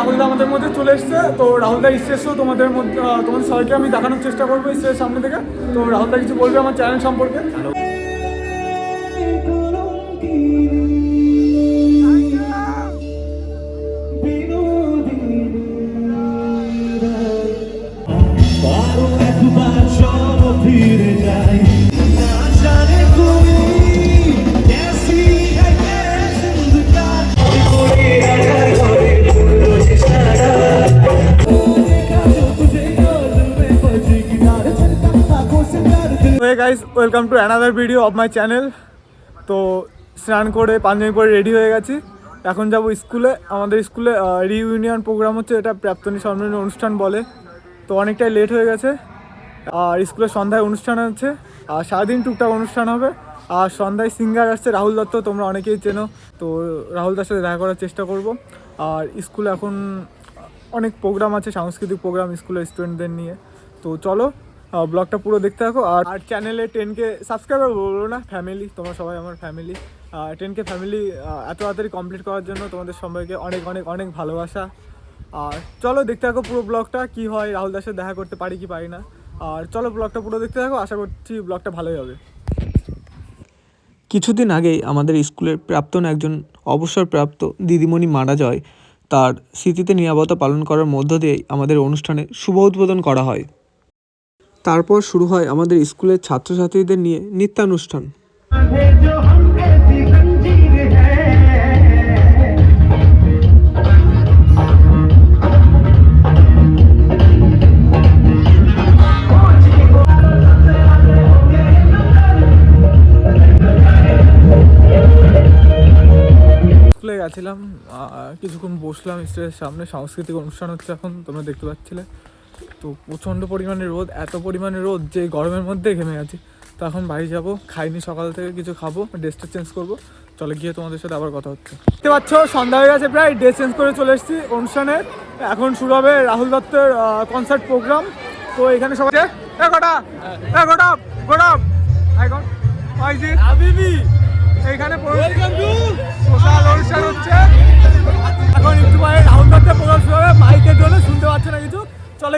রাহুলদা আমাদের মধ্যে চলে এসছে। তো রাহুল দা স্টেজও তোমাদের মধ্যে তোমাদের সবাইকে আমি দেখানোর চেষ্টা করব স্টেজ সামনে থেকে। তো রাহুল দা কিছু বলবে আমার চ্যানেল সম্পর্কে? Guys welcome to another video of my channel তো স্নান করে পাঞ্জাবি পরে রেডি হয়ে গেছি। এখন যাব স্কুলে। আমাদের স্কুলে রিইউনিয়ন প্রোগ্রাম হচ্ছে, এটা প্রাপ্তনী সম্মেলন অনুষ্ঠান বলে। তো অনেকটাই লেট হয়ে গেছে। আর স্কুলে সন্ধ্যায় অনুষ্ঠান আছে আর সারাদিন টুকটাক অনুষ্ঠান হবে। আর সন্ধ্যায় সিঙ্গার আসছে, রাহুল দত্ত, তোমরা অনেকেই চেনো। তো রাহুল দার সাথে দেখা করার চেষ্টা করব। আর স্কুলে এখন অনেক প্রোগ্রাম আছে, সাংস্কৃতিক প্রোগ্রাম স্কুলের স্টুডেন্টদের নিয়ে। তো চলো ব্লগটা পুরো দেখতে থাকো। আর আর চ্যানেলে টেনকে সাবস্ক্রাইবার বলব না ফ্যামিলি তোমরা সবাই আমার ফ্যামিলি টেনকে ফ্যামিলি এত তাড়াতাড়ি কমপ্লিট করার জন্য তোমাদের সবাইকে অনেক অনেক অনেক ভালোবাসা। আর চলো দেখতে থাকো পুরো ব্লগটা, কি হয় রাহুল দাসের দেখা করতে পারি কি পারি না। আর চলো ব্লগটা পুরো দেখতে থাকো, আশা করছি ব্লগটা ভালোই হবে। কিছুদিন আগেই আমাদের স্কুলের প্রাক্তন একজন অবসরপ্রাপ্ত দিদিমণি মারা যায়। তার স্মৃতিতে নিরাপত্তা পালন করার মধ্য দিয়েই আমাদের অনুষ্ঠানে শুভ উদ্বোধন করা হয়। তারপর শুরু হয় আমাদের স্কুলের ছাত্রছাত্রীদের নিয়ে নিত্যানুষ্ঠান। গেছিলাম কিছুক্ষণ বসলাম, স্টেজের সামনে সাংস্কৃতিক অনুষ্ঠান হচ্ছে এখন, তোমরা দেখতে পাচ্ছিলে। তো প্রচণ্ড পরিমাণে রোদ এত পরিমাণে রোদ যে গরমের মধ্যে ঘেমে গেছি। তো এখন বাড়ি যাব খাইনি সকাল থেকে কিছু খাব ড্রেসটা চেঞ্জ করব। চলে গিয়ে তোমাদের সাথে আবার কথা হচ্ছে। দেখতে পাচ্ছ সন্ধ্যা হয়ে গেছে প্রায় ড্রেস চেঞ্জ করে চলে এসেছি অনুষ্ঠানে। এখন শুরু হবে রাহুল দত্তের কনসার্ট প্রোগ্রাম তো এখানে সবাই গোটা গোটা গোটা এখন এইখানে অনুষ্ঠান হচ্ছে। এখন একটু পরে রাহুল দত্তের প্রোগ্রাম শুরু হবে।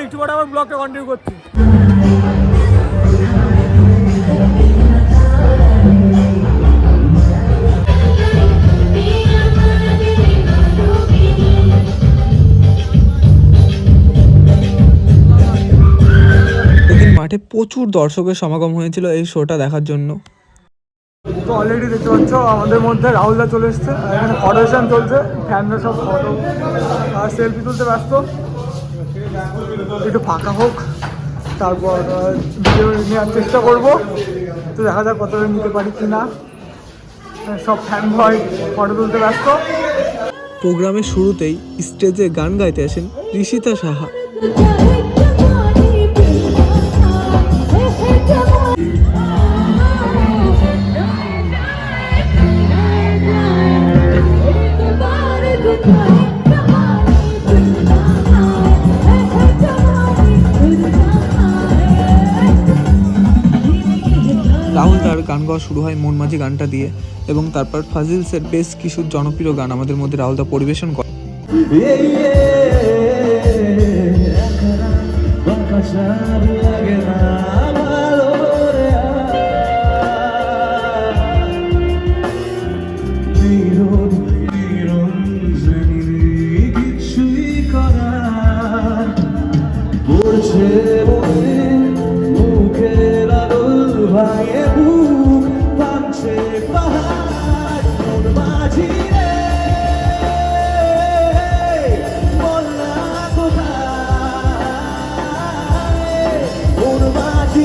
একটু পরে আবার ব্লগটা কন্টিনিউ করছি। এদিন মাঠে প্রচুর দর্শকের সমাগম হয়েছিল এই শোটা দেখার জন্য। তো অলরেডি দেখতে পাচ্ছ আমাদের মধ্যে রাহুলদা চলে এসছে এখানে ফটোশন চলছে ফ্যানরা সব ফটো আর সেলফি তুলতে ব্যস্ত। একটু ফাঁকা হোক, তারপর ভিডিও নেওয়ার চেষ্টা করব। তো দেখা যাক কতটা নিতে পারি কি না সব ফ্যান ভয় ফটো তুলতে ব্যস্ত। প্রোগ্রামের শুরুতেই স্টেজে গান গাইতে আসেন ঋষিতা সাহা। গাওয়া শুরু হয় মন মাঝি গানটা দিয়ে এবং তারপর ফাজিলসের বেশ কিছু জনপ্রিয় গান আমাদের মধ্যে রাহুলদা পরিবেশন করে।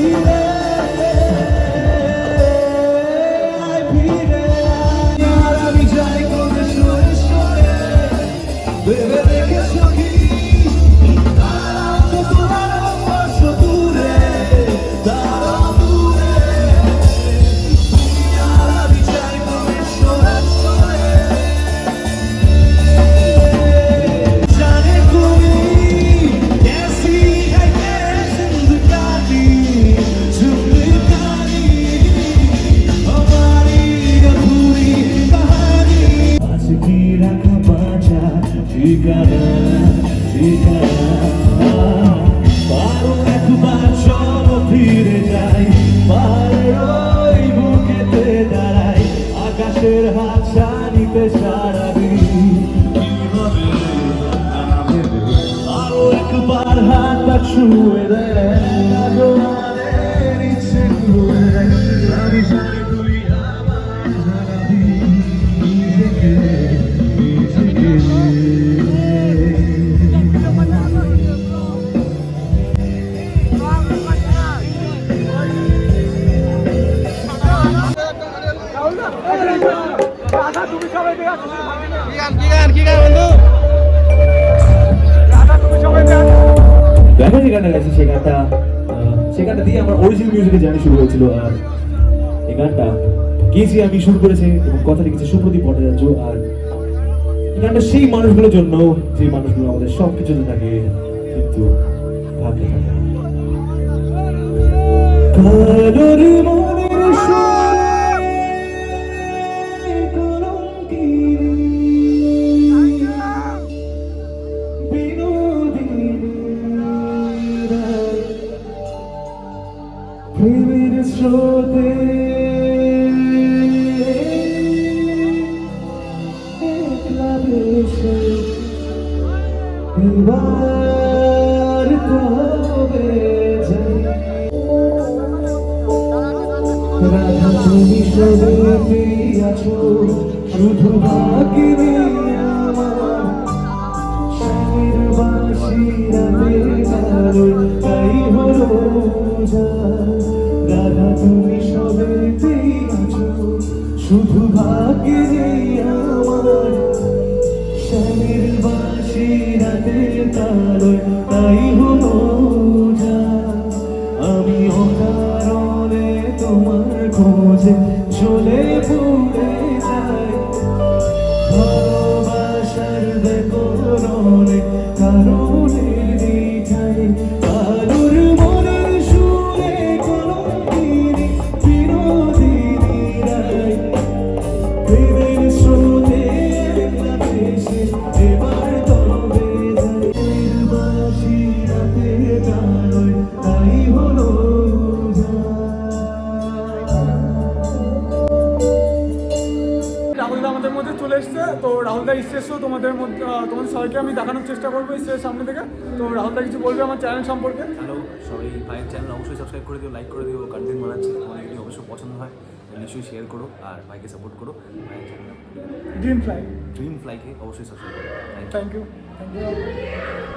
মাঝি আকাশের হাত ছানিতে সারাবি আরও একবার হাতটা ছুঁয়ে দেয়? গানটা গেছে, সেই গানটা সেই গানটা দিয়ে আমার অরিজিনাল মিউজিকে জার্নি শুরু হয়েছিল, আর এই গানটা গেয়েছি আমি শুরু করেছি এবং কথা লিখেছে সুপ্রদীপ ভট্টাচার্য, আর এই গানটা সেই মানুষগুলোর জন্য, যে মানুষগুলো আমাদের সব কিছুতে থাকে কিন্তু ভাবতে থাকে না। কারোর মনের প্রেমের একলা ভেসে এবার তবে রাধা তুমি সবে আছো শুধু বাকি আমার শ্যামের বাঁশিরাতে কারও তাই হলো যা। শুধু ভাগ্যে চলে এসছে। তো রাহুল দা স্টেজ শো তোমাদের মধ্যে তোমাদের সবাইকে আমি দেখানোর চেষ্টা করব স্টেজ সামনে থেকে। তো রাহুল দা কিছু বলবে আমার চ্যানেল সম্পর্কে? হ্যালো সবাই ভাইয়ের চ্যানেল অবশ্যই সাবস্ক্রাইব করে দিও লাইক করে দিও কন্টেন্ট বানাচ্ছে তোমার যদি অবশ্যই পছন্দ হয় নিশ্চয়ই শেয়ার করো আর ভাইকে সাপোর্ট করো ভাইয়ের চ্যানেল ড্রিম ফ্লাই ড্রিম ফ্লাইকে অবশ্যই সাবস্ক্রাইব করো। Thank you thank you